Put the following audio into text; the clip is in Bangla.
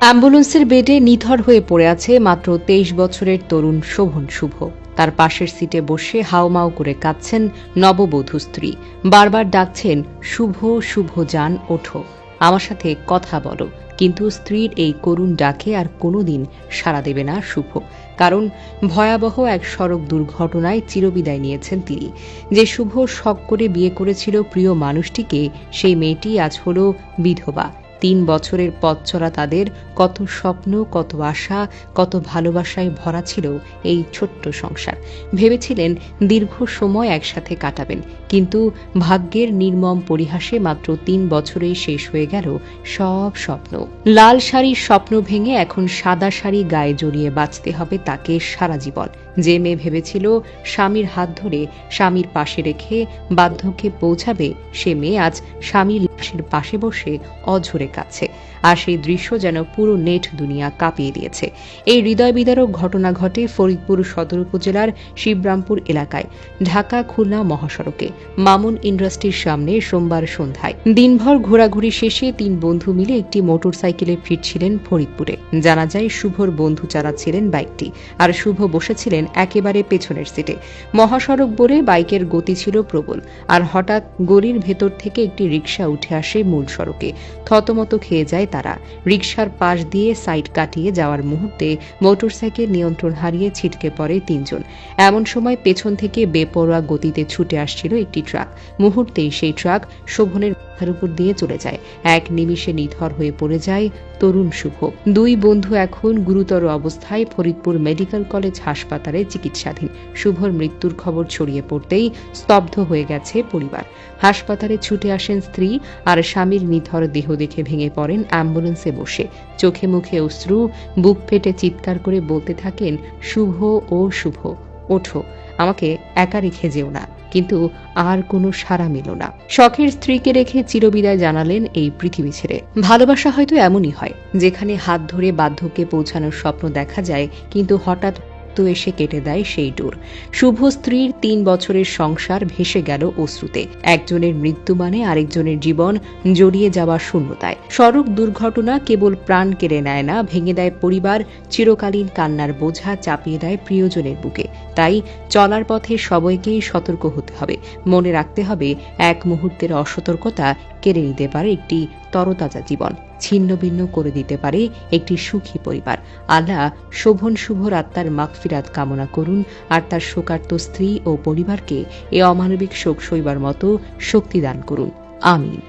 অ্যাম্বুলেন্সের বেডে নিথর হয়ে পড়ে আছে মাত্র তেইশ বছরের তরুণ শোভন শুভ। তার পাশের সিটে বসে হাউমাউ করে কাঁদছেন নববধূ স্ত্রী। বারবার ডাকছেন, শুভ শুভ যান, ওঠো। আমার সাথে কথা বলো। কিন্তু স্ত্রীর এই করুণ ডাকে আর কোনোদিন সাড়া দেবে না শুভ। কারণ ভয়াবহ এক সড়ক দুর্ঘটনায় চিরবিদায় নিয়েছেন তিনি। যে শুভ শখ করে বিয়ে করেছিল প্রিয় মানুষটিকে, সেই মেয়েটি আজ হলো বিধবা। তিন বছরের পথ চলা তাদের কত স্বপ্ন, কত আশা, কত ভালোবাসায় ভরা ছিল এই ছোট্ট সংসার। ভেবেছিলেন দীর্ঘ সময় একসাথে কাটাবেন, কিন্তু ভাগ্যের নির্মম পরিহাসে মাত্র তিন বছরেই শেষ হয়ে গেল সব স্বপ্ন। লাল শাড়ির স্বপ্ন ভেঙে এখন সাদা শাড়ি গায়ে জড়িয়ে বাঁচতে হবে তাকে সারা জীবন। যে মেয়ে ভেবেছিল স্বামীর হাত ধরে স্বামীর পাশে রেখে বার্ধক্যে পৌঁছাবে, সে মেয়ে আজ স্বামীর লাশের পাশে বসে অঝরে কাছে। আর সেই দৃশ্য যেন পুরো নেট দুনিয়া কাঁপিয়ে দিয়েছে। এই হৃদয় বিদারক ঘটনা ঘটে ফরিদপুর সদর উপজেলার শিবরামপুর এলাকায়, ঢাকা খুলনা মহাসড়কে। মামুন ইন্ডাস্ট্রির সামনে সোমবার সন্ধ্যায়। দিনভর ঘোরাঘুরি শেষে তিন বন্ধু মিলে একটি মোটরসাইকেলে ফিরছিলেন ফরিদপুরে। জানা যায়, শুভর বন্ধু চালাচ্ছিলেন বাইকটি আর শুভ বসেছিলেন একেবারে পেছনের সিটে। মহাসড়ক বলে বাইকের গতি ছিল প্রবল। আর হঠাৎ গলির ভেতর থেকে একটি রিক্সা উঠে আসে মূল সড়কে। থতমত খেয়ে যায় তারা। রিকশার পাশ দিয়ে সাইড কাটিয়ে যাওয়ার মুহূর্তে মোটরসাইকেল নিয়ন্ত্রণ হারিয়ে ছিটকে পড়ে তিনজন। এমন সময় পেছন থেকে বেপরোয়া গতিতে ছুটে আসছিল একটি ট্রাক। মুহূর্তেই সেই ট্রাক শোভনের মাথার উপর দিয়ে চলে যায়। এক নিমিষে নিথর হয়ে পড়ে যায় তরুণ শুভ। দুই বন্ধু এখন গুরুতর অবস্থায় ফরিদপুর মেডিকেল কলেজ হাসপাতালে চিকিৎসাধীন। শুভর মৃত্যুর খবর ছড়িয়ে পড়তেই স্তব্ধ হয়ে গেছে পরিবার। হাসপাতালে ছুটে আসেন স্ত্রী আর স্বামীর নিথর দেহ দেখে ভেঙে পড়েন অ্যাম্বুলেন্সে বসে। চোখে মুখে অশ্রু, বুক ফেটে চিৎকার করে বলতে থাকেন, শুভ ও শুভ, ওঠো। আমাকে একা রেখে যেও না, কিন্তু আর কোনো সাড়া মিল না। শখের স্ত্রীকে রেখে চিরবিদায় জানালেন এই পৃথিবী ছেড়ে। ভালোবাসা হয়তো এমনই হয়, যেখানে হাত ধরে বার্ধক্যে পৌঁছানোর স্বপ্ন দেখা যায়, কিন্তু হঠাৎ তো এসে কেটে দেয় সেই ডোর। শুভ স্ত্রীর তিন বছরের সংসার ভেসে গেল অশ্রুতে। একজনের মৃত্যু মানে আরেকজনের জীবন জড়িয়ে যাওয়া শূন্যতায়। সড়ক দুর্ঘটনা কেবল প্রাণ কেড়ে নেয় না, ভেঙে দেয় পরিবার, চিরকালীন কান্নার বোঝা চাপিয়ে দেয় প্রিয়জনের বুকে। তাই চলার পথে সবাইকেই সতর্ক হতে হবে। মনে রাখতে হবে, এক মুহূর্তের অসতর্কতা কেড়ে নিতে পারে একটি তরতাজা জীবন। ছিন্ন ভিন্ন করে দিতে পারে একটি সুখী পরিবার। আল্লাহ শোভন শুভর আত্মার মাগফিরাত কামনা করুন, আর তার শোকার্ত স্ত্রী ও পরিবারকে এ অমানবিক শোক সইবার মতো শক্তি দান করুন। আমিন।